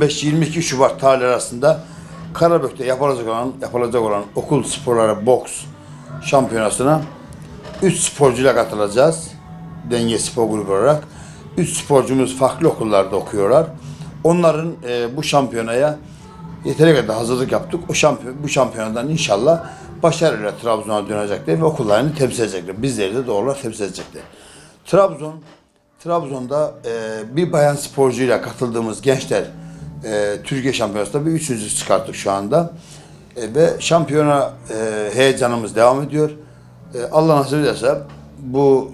15-22 Şubat tarihleri arasında Karabük'te yapılacak olan yapılacak olan okul sporları boks şampiyonasına 3 sporcuyla katılacağız. Denge spor grubu olarak. 3 sporcumuz farklı okullarda okuyorlar. Onların e, bu şampiyonaya yeteri kadar hazırlık yaptık. O şampiyon, bu şampiyonadan inşallah başarıyla Trabzon'a dönecekler ve okullarını temsil edecekler. Bizleri de doğru olarak temsil edecekler. Trabzon, Trabzon'da e, bir bayan sporcuyla katıldığımız gençler e, Türkiye Şampiyonası'nda bir üçüncü çıkarttık şu anda. E, ve şampiyona e, heyecanımız devam ediyor. E, Allah nasip ederse bu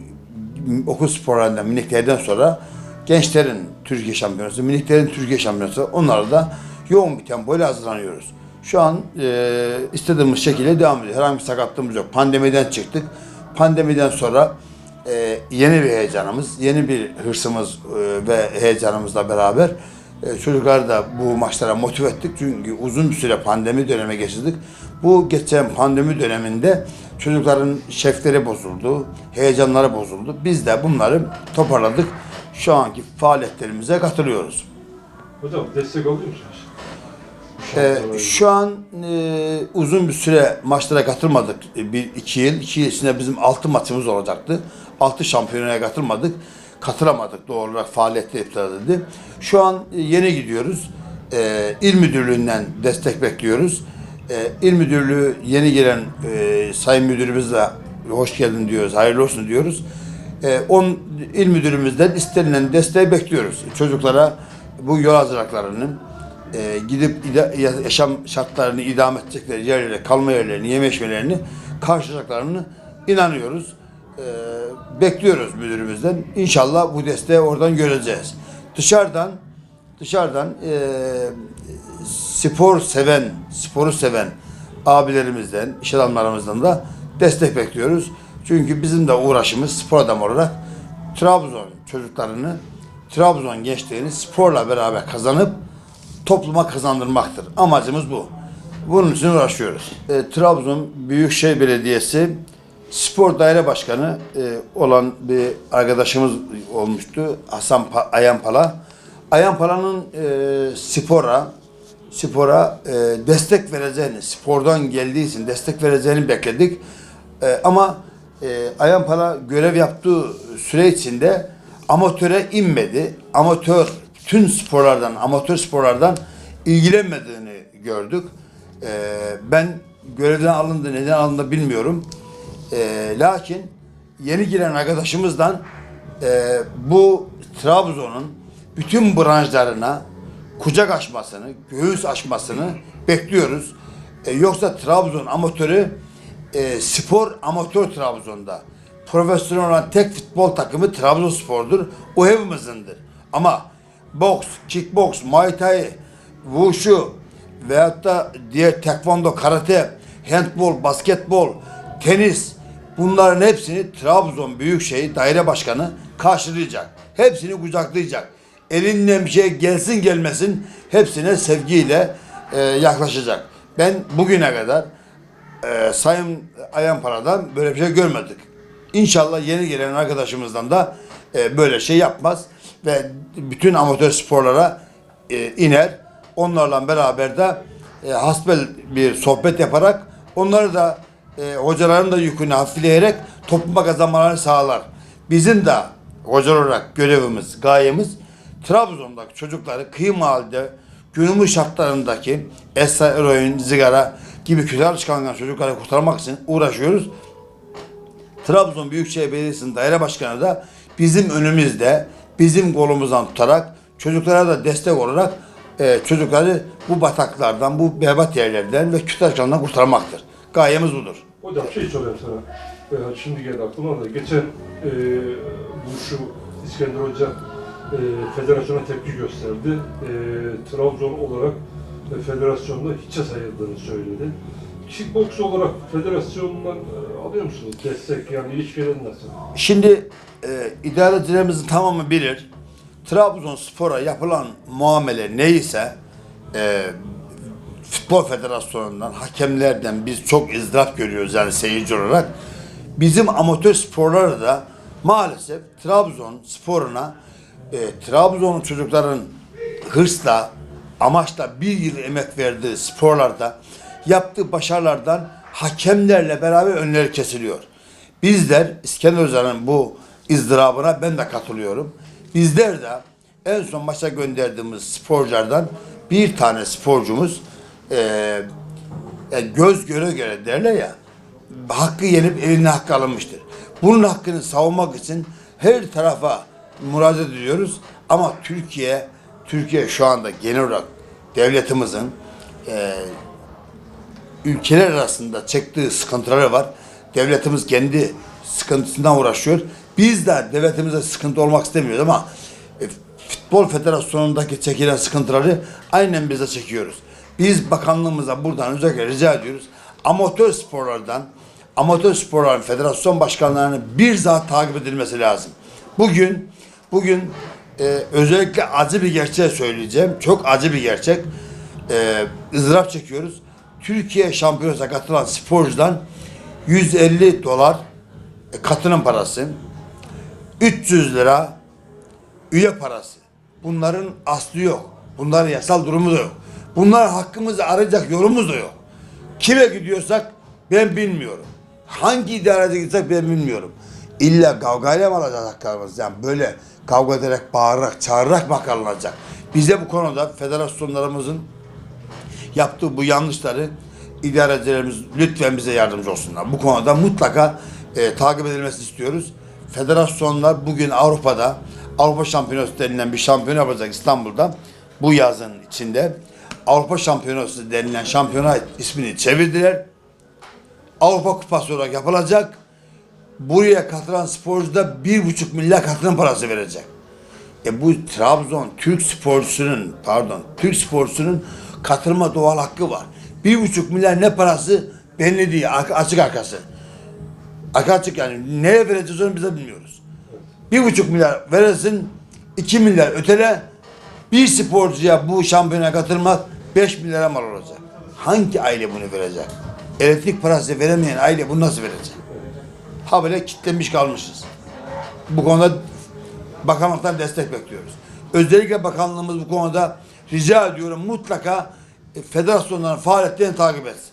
okul sporlarından, miniklerden sonra gençlerin Türkiye şampiyonası, miniklerin Türkiye şampiyonası onlara da yoğun bir tempoyla hazırlanıyoruz. Şu an e, istediğimiz şekilde devam ediyor. Herhangi bir sakatlığımız yok. Pandemiden çıktık. Pandemiden sonra e, yeni bir heyecanımız, yeni bir hırsımız e, ve heyecanımızla beraber çocukları da bu maçlara motive ettik. Çünkü uzun bir süre pandemi dönemi geçirdik. Bu geçen pandemi döneminde çocukların şefleri bozuldu, heyecanları bozuldu. Biz de bunları toparladık. Şu anki faaliyetlerimize katılıyoruz. Hocam destek alıyor musunuz? Ee, şu an e, uzun bir süre maçlara katılmadık. E, bir iki yıl. iki yıl içinde bizim altı maçımız olacaktı. Altı şampiyonaya katılmadık. Katılamadık doğal olarak faaliyette iptal edildi. Şu an e, yeni gidiyoruz. E, İl Müdürlüğü'nden destek bekliyoruz. E, İl Müdürlüğü yeni gelen e, Sayın Müdürümüzle hoş geldin diyoruz, hayırlı olsun diyoruz. E, on, il Müdürümüzden istenilen desteği bekliyoruz. Çocuklara bu yol hazırlıklarını, e, gidip yaşam şartlarını idame edecekleri yerlere, kalma yerlerini, yeme içmelerini karşılayacaklarını inanıyoruz. E, bekliyoruz müdürümüzden. İnşallah bu desteği oradan göreceğiz. Dışarıdan dışarıdan e, spor seven, sporu seven abilerimizden, iş adamlarımızdan da destek bekliyoruz. Çünkü bizim de uğraşımız spor adam olarak Trabzon çocuklarını, Trabzon gençliğini sporla beraber kazanıp topluma kazandırmaktır. Amacımız bu. Bunun için uğraşıyoruz. E, Trabzon Büyükşehir Belediyesi Spor Daire Başkanı e, olan bir arkadaşımız olmuştu. Hasan pa- Ayanpala. Ayanpala'nın e, spora spora e, destek vereceğini, spordan geldiği için destek vereceğini bekledik. E, ama e, Ayanpala görev yaptığı süre içinde amatöre inmedi. Amatör, bütün sporlardan, amatör sporlardan ilgilenmediğini gördük. E, ben görevden alındı, neden alındı bilmiyorum. E, lakin yeni giren arkadaşımızdan e, bu Trabzon'un bütün branşlarına kucak açmasını, göğüs açmasını bekliyoruz. E, yoksa Trabzon amatörü e, spor amatör Trabzon'da. Profesyonel olan tek futbol takımı Trabzonspor'dur. O hepimizindir. Ama boks, kickboks, muay thai, wushu veyahut da diğer tekvando, karate, handbol, basketbol, tenis bunların hepsini Trabzon Büyükşehir Daire Başkanı karşılayacak. Hepsini kucaklayacak. Elinden bir şey gelsin gelmesin hepsine sevgiyle e, yaklaşacak. Ben bugüne kadar e, Sayın Ayanpara'dan böyle bir şey görmedik. İnşallah yeni gelen arkadaşımızdan da e, böyle şey yapmaz ve bütün amatör sporlara e, iner. Onlarla beraber de e, hasbel bir sohbet yaparak onları da e, hocaların da yükünü hafifleyerek topluma kazanmalarını sağlar. Bizim de hoca olarak görevimiz, gayemiz Trabzon'daki çocukları kıyı mahallede günümüz şartlarındaki esra, eroin, zigara gibi kötü alışkanlıklar çocukları kurtarmak için uğraşıyoruz. Trabzon Büyükşehir Belediyesi'nin daire başkanı da bizim önümüzde, bizim kolumuzdan tutarak çocuklara da destek olarak e, çocukları bu bataklardan, bu berbat yerlerden ve kötü alışkanlıklardan kurtarmaktır. Gayemiz budur. Hocam şey soruyorum sana. Ee, şimdi geldi aklıma da. Geçen e, bu şu İskender Hoca e, federasyona tepki gösterdi. E, Trabzon olarak e, federasyonda hiçe sayıldığını söyledi. Kickbox olarak federasyondan e, alıyor musunuz destek yani ilişkilerin nasıl? Şimdi e, idarecilerimizin tamamı bilir. Trabzonspor'a yapılan muamele neyse e, Futbol Federasyonu'ndan, hakemlerden biz çok izdırap görüyoruz yani seyirci olarak. Bizim amatör sporları da maalesef Trabzon sporuna e, Trabzon'un çocukların hırsla, amaçla bir yıl emek verdiği sporlarda yaptığı başarılardan hakemlerle beraber önleri kesiliyor. Bizler İskender Hoca'nın bu ızdırabına ben de katılıyorum. Bizler de en son maça gönderdiğimiz sporculardan bir tane sporcumuz eee yani göz göre göre derler ya hakkı yenip eline hakkı alınmıştır. Bunun hakkını savunmak için her tarafa müracaat ediyoruz ama Türkiye Türkiye şu anda genel olarak devletimizin eee ülkeler arasında çektiği sıkıntıları var. Devletimiz kendi sıkıntısından uğraşıyor. Biz de devletimize sıkıntı olmak istemiyoruz ama e, Futbol Federasyonu'ndaki çekilen sıkıntıları aynen bize çekiyoruz. Biz bakanlığımıza buradan özellikle rica ediyoruz. Amatör sporlardan, amatör sporların federasyon başkanlarının bir zat takip edilmesi lazım. Bugün, bugün e, özellikle acı bir gerçeği söyleyeceğim. Çok acı bir gerçek. E, ızdırap çekiyoruz. Türkiye şampiyonasına katılan sporcudan 150 dolar e, katılım parası, 300 lira üye parası. Bunların aslı yok. Bunların yasal durumu da yok. Bunlar hakkımızı arayacak yolumuz da yok. Kime gidiyorsak ben bilmiyorum. Hangi idarece gitsek ben bilmiyorum. İlla kavgayla mı alacağız haklarımız? Yani böyle kavga ederek, bağırarak, çağırarak mı alınacak? Bize bu konuda federasyonlarımızın yaptığı bu yanlışları idarecilerimiz lütfen bize yardımcı olsunlar. Bu konuda mutlaka e, takip edilmesini istiyoruz. Federasyonlar bugün Avrupa'da Avrupa Şampiyonası denilen bir şampiyon yapacak İstanbul'da. Bu yazın içinde Avrupa Şampiyonası denilen şampiyona ismini çevirdiler. Avrupa Kupası olarak yapılacak. Buraya katılan sporcu da bir buçuk milyar katılım parası verecek. E bu Trabzon Türk sporcusunun pardon Türk sporcusunun katılma doğal hakkı var. Bir buçuk milyar ne parası belli değil açık arkası. Arka açık yani neye vereceğiz onu biz bilmiyoruz. Bir buçuk milyar veresin iki milyar ötele bir sporcuya bu şampiyona katılmak beş milyara mal olacak. Hangi aile bunu verecek? Elektrik parası veremeyen aile bunu nasıl verecek? Ha böyle kitlenmiş kalmışız. Bu konuda bakanlıktan destek bekliyoruz. Özellikle bakanlığımız bu konuda rica ediyorum mutlaka e, federasyonların faaliyetlerini takip etsin.